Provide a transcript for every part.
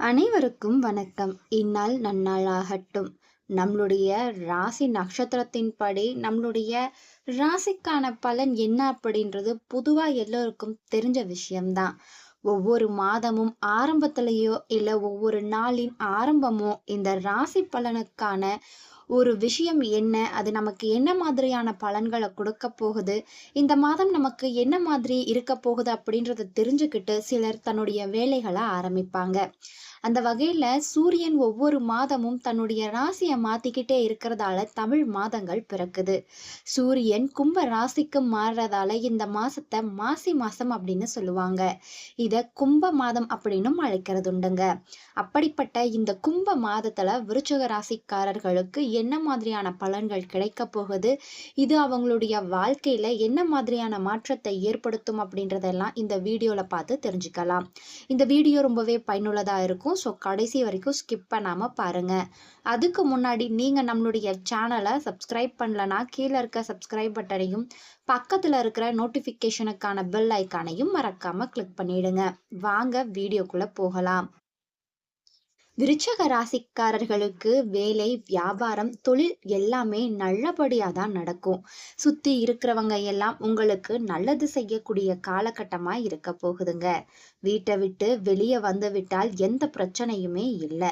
அனைவருக்கும் வணக்கம். இந்நாள் நன்னாளாகட்டும் நம்மளுடைய ராசி நட்சத்திரத்தின்படி நம்மளுடைய ராசிக்கான பலன் என்ன அப்படின்றது பொதுவாக எல்லோருக்கும் தெரிஞ்ச விஷயம்தான். ஒவ்வொரு மாதமும் ஆரம்பத்திலேயோ இல்லை ஒவ்வொரு நாளின் ஆரம்பமோ இந்த ராசி பலனுக்கான ஒரு விஷயம் என்ன? அது நமக்கு என்ன மாதிரியான பலன்களை கொடுக்க போகுது? இந்த மாதம் நமக்கு என்ன மாதிரி இருக்க போகுது அப்படின்றத தெரிஞ்சுக்கிட்டு சிலர் தன்னுடைய வேலைகளை ஆரம்பிப்பாங்க. அந்த வகையில் சூரியன் ஒவ்வொரு மாதமும் தன்னுடைய ராசியை மாற்றிக்கிட்டே இருக்கிறதால தமிழ் மாதங்கள் பிறக்குது. சூரியன் கும்ப ராசிக்கு மாறுறதால இந்த மாதத்தை மாசி மாதம் அப்படின்னு சொல்லுவாங்க. இதை கும்ப மாதம் அப்படின்னும் அழைக்கிறது உண்டுங்க. அப்படிப்பட்ட இந்த கும்ப மாதத்தில் விருச்சக ராசிக்காரர்களுக்கு என்ன மாதிரியான பலன்கள் கிடைக்க போகுது? இது அவங்களுடைய வாழ்க்கையில் என்ன மாதிரியான மாற்றத்தை ஏற்படுத்தும் அப்படின்றதெல்லாம் இந்த வீடியோவில் பார்த்து தெரிஞ்சுக்கலாம். இந்த வீடியோ ரொம்பவே பயனுள்ளதாக இருக்கும். ஸோ கடைசி வரைக்கும் ஸ்கிப் பண்ணாமல் பாருங்க. அதுக்கு முன்னாடி நீங்கள் நம்மளுடைய சேனலை சப்ஸ்கிரைப் பண்ணலனா கீழே இருக்க சப்ஸ்கிரைப் பட்டனையும் பக்கத்தில் இருக்கிற நோட்டிஃபிகேஷனுக்கான பெல் ஐக்கானையும் மறக்காமல் கிளிக் பண்ணிவிடுங்க வாங்க வீடியோக்குள்ளே போகலாம். விருச்சக ராசிக்காரர்களுக்கு வேலை வியாபாரம் தொழில் எல்லாமே நல்லபடியாக தான் நடக்கும். சுற்றி இருக்கிறவங்க எல்லாம் உங்களுக்கு நல்லது செய்யக்கூடிய காலகட்டமாக இருக்க போகுதுங்க. வீட்டை விட்டு வெளியே வந்து விட்டால் எந்த பிரச்சனையுமே இல்லை.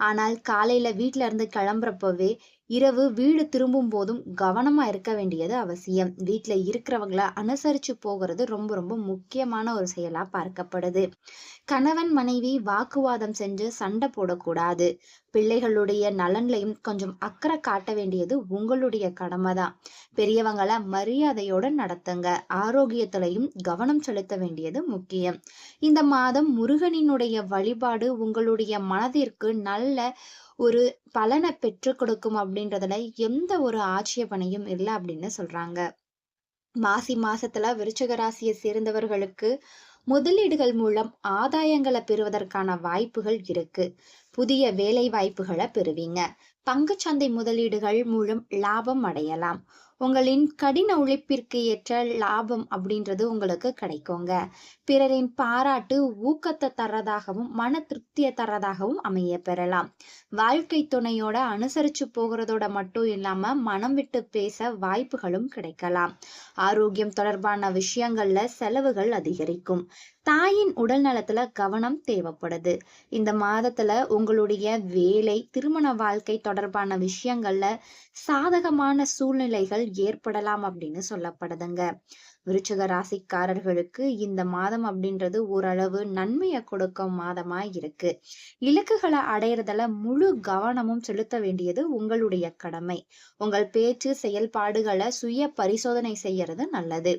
ஆனால் காலையில் வீட்டில இருந்து கிளம்புறப்பவே இரவு வீடு திரும்பும் போதும் கவனமா இருக்க வேண்டியது அவசியம். வீட்டுல இருக்கிறவங்கள அனுசரிச்சு போகிறது ரொம்ப ரொம்ப முக்கியமான ஒரு செயலா பார்க்கப்படுது. கணவன் மனைவி வாக்குவாதம் செஞ்சு சண்டை போடக்கூடாது. பிள்ளைகளுடைய நலன்லையும் கொஞ்சம் அக்கறை காட்ட வேண்டியது உங்களுடைய கடமை தான். பெரியவங்களை மரியாதையோட நடத்துங்க. ஆரோக்கியத்திலையும் கவனம் செலுத்த வேண்டியது முக்கியம். இந்த மாதம் முருகனினுடைய வழிபாடு உங்களுடைய மனதிற்கு நல்ல ஒரு பலனை பெற்று கொடுக்கும் அப்படின்றதுல எந்த ஒரு ஆட்சேபனையும் இல்லை அப்படின்னு சொல்றாங்க. மாசி மாசத்துல விருச்சக ராசியை சேர்ந்தவர்களுக்கு முதலீடுகள் மூலம் ஆதாயங்களை பெறுவதற்கான வாய்ப்புகள் இருக்கு. புதிய வேலை வாய்ப்புகளை பெறுவீங்க. பங்குச்சந்தை முதலீடுகள் மூலம் லாபம் அடையலாம். உங்களின் கடின உழைப்பிற்கு ஏற்ற லாபம் அப்படின்றது உங்களுக்கு கிடைக்குங்க. பிறரின் பாராட்டு ஊக்கத்தை தர்றதாகவும் மன திருப்தியை தர்றதாகவும் அமைய பெறலாம். வாழ்க்கை துணையோட அனுசரிச்சு போகிறதோட மட்டும் இல்லாம மனம் விட்டு பேச வாய்ப்புகளும் கிடைக்கலாம். ஆரோக்கியம் தொடர்பான விஷயங்கள்ல செலவுகள் அதிகரிக்கும். தாயின் உடல் நலத்துல கவனம் தேவைப்படுது. இந்த மாதத்துல உங்களுடைய வேலை திருமண வாழ்க்கை தொடர்பான விஷயங்கள்ல சாதகமான சூழ்நிலைகள் ஏற்படலாம் அப்படின்னு சொல்லப்படுதுங்க. விருச்சக ராசிக்காரர்களுக்கு இந்த மாதம் அப்படின்றது ஓரளவு நன்மையை கொடுக்கும் மாதமா இருக்கு. இலக்குகளை அடையிறதுல முழு கவனமும் செலுத்த வேண்டியது உங்களுடைய கடமை. உங்கள் பேச்சு செயல்பாடுகளை சுய பரிசோதனை செய்யறது நல்லது.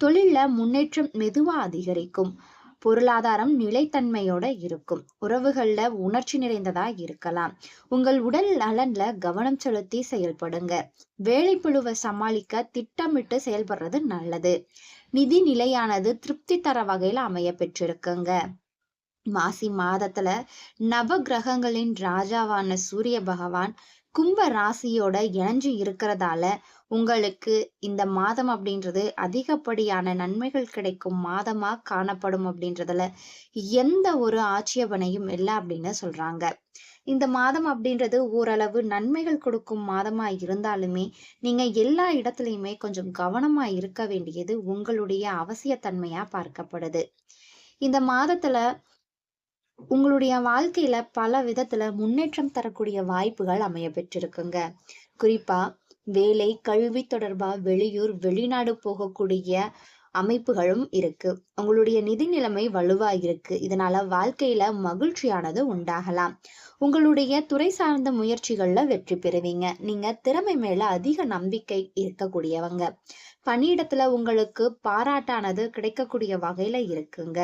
தொழிலில் முன்னேற்றம் மெதுவா அதிகரிக்கும். பொருளாதாரம் நிலைத்தன்மையோட இருக்கும். உறவுகள்ல உணர்ச்சி நிறைந்ததா இருக்கலாம். உங்கள் உடல் நலன்ல கவனம் செலுத்தி செயல்படுங்க. வேலைப்புழுவை சமாளிக்க திட்டமிட்டு செயல்படுறது நல்லது. நிதி நிலையானது திருப்தி தர வகையில அமைய பெற்றிருக்குங்க. மாசி மாதத்துல நவ கிரகங்களின் ராஜாவான சூரிய பகவான் கும்ப ராசியோட இணைஞ்சு இருக்கிறதால உங்களுக்கு இந்த மாதம் அப்படின்றது அதிகப்படியான நன்மைகள் கிடைக்கும் மாதமா காணப்படும் அப்படின்றதுல எந்த ஒரு ஆட்சேபனையும் இல்லை அப்படின்னு சொல்றாங்க. இந்த மாதம் அப்படின்றது ஓரளவு நன்மைகள் கொடுக்கும் மாதமா இருந்தாலுமே நீங்க எல்லா இடத்துலையுமே கொஞ்சம் கவனமா இருக்க வேண்டியது உங்களுடைய அவசியத்தன்மையா பார்க்கப்படுது. இந்த மாதத்துல உங்களுடைய வாழ்க்கையில பல விதத்துல முன்னேற்றம் தரக்கூடிய வாய்ப்புகள் அமைய பெற்றிருக்குங்க குறிப்பா வேலை கல்வி தொடர்பா வெளியூர் வெளிநாடு போகக்கூடிய அமைப்புகளும் இருக்கு. உங்களுடைய நிதி நிலைமை வலுவா இருக்கு. இதனால வாழ்க்கையில மகிழ்ச்சியானது உண்டாகலாம். உங்களுடைய துறை சார்ந்த முயற்சிகள்ல வெற்றி பெறுவீங்க. நீங்க திறமை மேல அதிக நம்பிக்கை இருக்கக்கூடியவங்க. பணியிடத்துல உங்களுக்கு பாராட்டானது கிடைக்கக்கூடிய வகையில இருக்குங்க.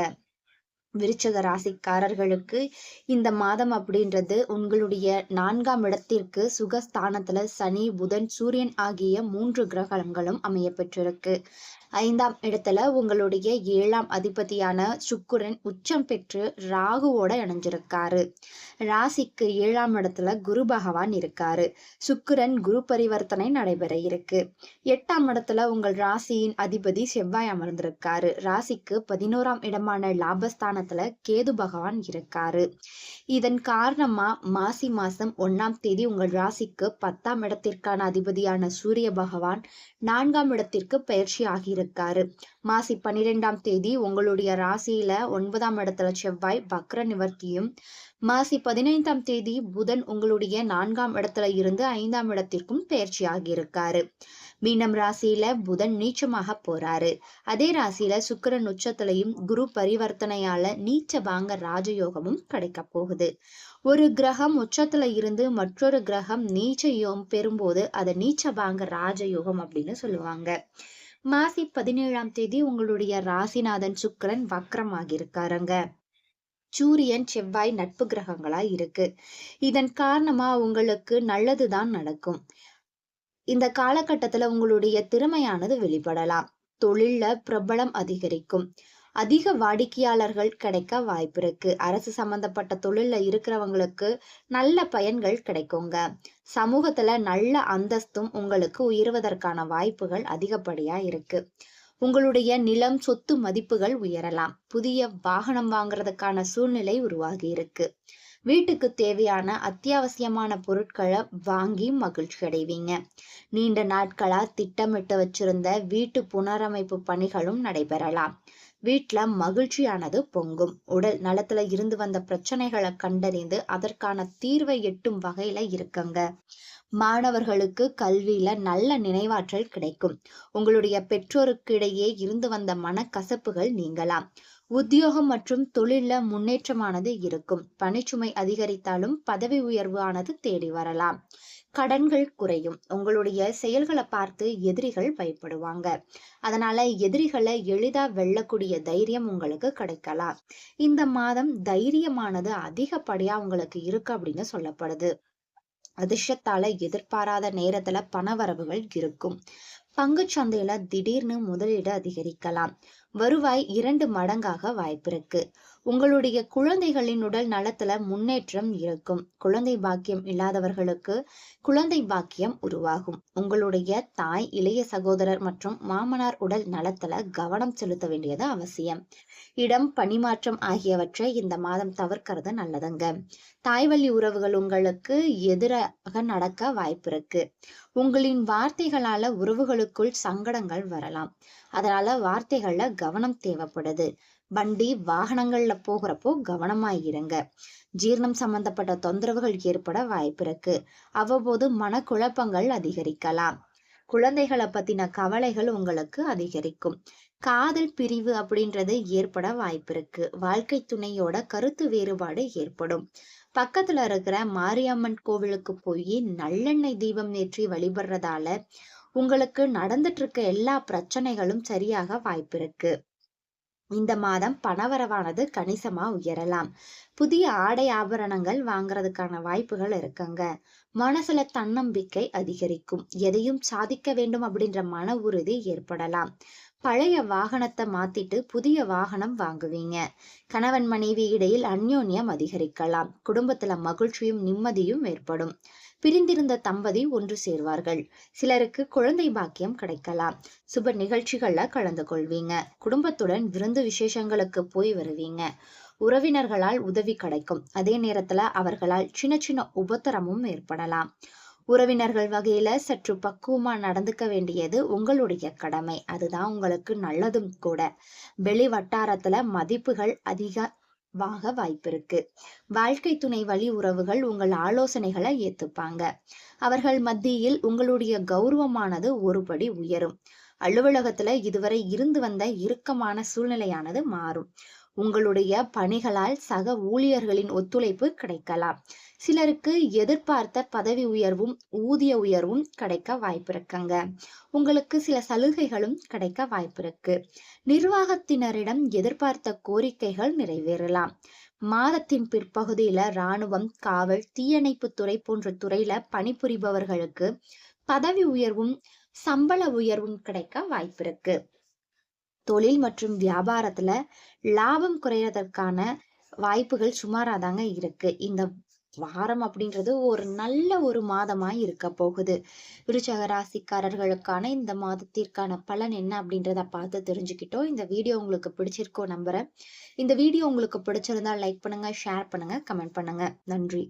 விருச்சக ராசிக்காரர்களுக்கு இந்த மாதம் அப்படின்றது உங்களுடைய நான்காம் இடத்திற்கு சுகஸ்தானத்துல சனி புதன் சூரியன் ஆகிய மூன்று கிரகங்களும் அமைய பெற்றிருக்கு ஐந்தாம் இடத்துல உங்களுடைய ஏழாம் அதிபதியான சுக்குரன் உச்சம் பெற்று ராகுவோட இணைஞ்சிருக்காரு. ராசிக்கு ஏழாம் இடத்துல குரு பகவான் இருக்காரு. சுக்குரன் குரு பரிவர்த்தனை நடைபெற இருக்கு. எட்டாம் இடத்துல உங்கள் ராசியின் அதிபதி செவ்வாய் அமர்ந்திருக்காரு. ராசிக்கு பதினோராம் இடமான லாபஸ்தானத்துல கேது பகவான் இருக்காரு. இதன் காரணமா மாசி மாசம் ஒன்னாம் தேதி உங்கள் ராசிக்கு பத்தாம் இடத்திற்கான அதிபதியான சூரிய பகவான் நான்காம் இடத்திற்கு பயிற்சி இருக்காரு. மாசி பன்னிரெண்டாம் தேதி உங்களுடைய ராசியில ஒன்பதாம் இடத்துல செவ்வாய் வக்ர நிவர்த்தியும் மாசி பதினைந்தாம் தேதி புதன் உங்களுடைய நான்காம் இடத்துல இருந்து ஐந்தாம் இடத்திற்கும் பயிற்சி ஆகியிருக்காரு மீனம் ராசியில புதன் நீச்சமாக போறாரு. அதே ராசியில சுக்கரன் உச்சத்திலையும் குரு பரிவர்த்தனையால நீச்ச வாங்க ராஜயோகமும் கிடைக்க போகுது. ஒரு கிரகம் உச்சத்துல இருந்து மற்றொரு கிரகம் நீச்ச யோகம் பெறும்போது அதை நீச்ச வாங்க ராஜயோகம் அப்படின்னு சொல்லுவாங்க. மாசி பதினேழாம் தேதி உங்களுடைய ராசிநாதன் சுக்கரன் வக்ரமாகி இருக்காருங்க சூரியன் செவ்வாய் நட்பு கிரகங்களா இருக்கு. இதன் காரணமா உங்களுக்கு நல்லதுதான் நடக்கும். இந்த காலகட்டத்துல உங்களுடைய திறமையானது வெளிப்படலாம். தொழில்ல பிரபலம் அதிகரிக்கும். அதிக வாடிக்கையாளர்கள் கிடைக்க வாய்ப்பு இருக்கு அரசு சம்பந்தப்பட்ட தொழில்ல இருக்கிறவங்களுக்கு நல்ல பயன்கள் கிடைக்குங்க. சமூகத்துல நல்ல அந்தஸ்தும் உங்களுக்கு உயர்வதற்கான வாய்ப்புகள் அதிகப்படியா இருக்கு. உங்களுடைய நிலம் சொத்து மதிப்புகள் உயரலாம். புதிய வாகனம் வாங்குறதுக்கான சூழ்நிலை உருவாகி இருக்கு. வீட்டுக்கு தேவையான அத்தியாவசியமான பொருட்களை வாங்கி மகிழ்ச்சி அடைவீங்க. நீண்ட நாட்களா திட்டமிட்டு வச்சிருந்த வீட்டு புனரமைப்பு பணிகளும் நடைபெறலாம். வீட்டில் மகிழ்ச்சியானது பொங்கும். உடல் நலத்துல இருந்து வந்த பிரச்சனைகளை கண்டறிந்து அதற்கான தீர்வை எட்டும் வகையில இருக்குங்க. மாணவர்களுக்கு கல்வியில நல்ல நினைவாற்றல் கிடைக்கும். உங்களுடைய பெற்றோருக்கு இடையே இருந்து வந்த மனக்கசப்புகள் நீங்கலாம். உத்தியோகம் மற்றும் தொழில முன்னேற்றமானது இருக்கும். பணிச்சுமை அதிகரித்தாலும் பதவி உயர்வு ஆனது தேடி வரலாம். கடன்கள் குறையும். உங்களுடைய செயல்களை பார்த்து எதிரிகள் பயப்படுவாங்க. அதனால எதிரிகளை எளிதா வெல்லக்கூடிய தைரியம் உங்களுக்கு கிடைக்கலாம். இந்த மாதம் தைரியமானது அதிகப்படியா உங்களுக்கு இருக்கு அப்படின்னு சொல்லப்படுது. அதிர்ஷ்டத்தால எதிர்பாராத நேரத்துல பணவரவுகள் இருக்கும். பங்கு சந்தையில திடீர்னு முதலீடு அதிகரிக்கலாம். வருவாய் இரண்டு மடங்காக வாய்ப்பிருக்கு உங்களுடைய குழந்தைகளின் உடல் நலத்துல முன்னேற்றம் இருக்கும். குழந்தை பாக்கியம் இல்லாதவர்களுக்கு குழந்தை பாக்கியம் உருவாகும். உங்களுடைய தாய் இளைய சகோதரர் மற்றும் மாமனார் உடல் நலத்துல கவனம் செலுத்த வேண்டியது அவசியம். இடம் பணிமாற்றம் ஆகியவற்றை இந்த மாதம் தவிர்க்கிறது நல்லதுங்க. தாய்வழி உறவுகள் உங்களுக்கு எதிராக நடக்க வாய்ப்பு இருக்கு உங்களின் வார்த்தைகளால உறவுகளுக்குள் சங்கடங்கள் வரலாம். அதனால வார்த்தைகள்ல கவனம் தேவைப்படுது. வண்டி வாகனங்கள்ல போகிறப்போ கவனமா இருங்க ஜீரணம் சம்பந்தப்பட்ட தொந்தரவுகள் ஏற்பட வாய்ப்பிருக்கு. அவ்வப்போது மனக்குழப்பங்கள் அதிகரிக்கலாம். குழந்தைகளை பத்தின கவலைகள் உங்களுக்கு அதிகரிக்கும். காதல் பிரிவு அப்படின்றது ஏற்பட வாய்ப்பிருக்கு. வாழ்க்கை துணையோட கருத்து வேறுபாடு ஏற்படும். பக்கத்துல இருக்கிற மாரியம்மன் கோவிலுக்கு போய் நல்லெண்ணெய் தீபம் ஏற்றி வழிபடுறதால உங்களுக்கு நடந்துட்டு இருக்க எல்லா பிரச்சனைகளும் சரியாக வாய்ப்பிருக்கு. இந்த மாதம் பணவரவானது கணிசமா உயரலாம். புதிய ஆடை ஆபரணங்கள் வாங்குறதுக்கான வாய்ப்புகள் இருக்குங்க. மனசுல தன்னம்பிக்கை அதிகரிக்கும். எதையும் சாதிக்க வேண்டும் அப்படின்ற மன உறுதி ஏற்படலாம். பழைய வாகனத்தை மாத்திட்டு புதிய வாகனம் வாங்குவீங்க. கணவன் மனைவி இடையில் அந்யோன்யம் அதிகரிக்கலாம். குடும்பத்துல மகிழ்ச்சியும் நிம்மதியும் ஏற்படும். பிரிந்திருந்த தம்பதி ஒன்று சேர்வார்கள். சிலருக்கு குழந்தை பாக்கியம் கிடைக்கலாம். சுப நிகழ்ச்சிகள்ல கலந்து கொள்வீங்க. குடும்பத்துடன் விருந்து விசேஷங்களுக்கு போய் வருவீங்க. உறவினர்களால் உதவி கிடைக்கும். அதே நேரத்துல அவர்களால் சின்ன சின்ன உபத்திரமும் ஏற்படலாம். உறவினர்கள் வகையில சற்று பக்குவமா நடந்துக்க வேண்டியது உங்களுடைய கடமை. அதுதான் உங்களுக்கு நல்லதும் கூட. வெளி வட்டாரத்துல மதிப்புகள் அதிக வாக வாய்ப்பிருக்கு வாழ்க்கை துணை வழி உறவுகள் உங்கள் ஆலோசனைகளை ஏத்துப்பாங்க. அவர்கள் மத்தியில் உங்களுடைய கௌரவமானது ஒருபடி உயரும். அலுவலகத்துல இதுவரை இருந்து வந்த இறுக்கமான சூழ்நிலையானது மாறும். உங்களுடைய பணிகளால் சக ஊழியர்களின் ஒத்துழைப்பு கிடைக்கலாம். சிலருக்கு எதிர்பார்த்த பதவி உயர்வும் ஊதிய உயர்வும் கிடைக்க வாய்ப்பிருக்குங்க. உங்களுக்கு சில சலுகைகளும் கிடைக்க வாய்ப்பிருக்கு. நிர்வாகத்தினரிடம் எதிர்பார்த்த கோரிக்கைகள் நிறைவேறலாம். மாதத்தின் பிற்பகுதியில இராணுவம் காவல் தீயணைப்பு துறை போன்ற துறையில பணிபுரிபவர்களுக்கு பதவி உயர்வும் சம்பள உயர்வும் கிடைக்க வாய்ப்பிருக்கு. தொழில் மற்றும் வியாபாரத்துல லாபம் குறையறதற்கான வாய்ப்புகள் சுமாரா தாங்க இருக்கு. இந்த வாரம் அப்படின்றது ஒரு நல்ல ஒரு மாதமாய் இருக்க போகுது. விருச்சக ராசிக்காரர்களுக்கான இந்த மாதத்திற்கான பலன் என்ன அப்படின்றத பார்த்து தெரிஞ்சுக்கிட்டோம். இந்த வீடியோ உங்களுக்கு பிடிச்சிருக்கோ நம்புறேன். இந்த வீடியோ உங்களுக்கு பிடிச்சிருந்தா லைக் பண்ணுங்க ஷேர் பண்ணுங்க கமெண்ட் பண்ணுங்க. நன்றி.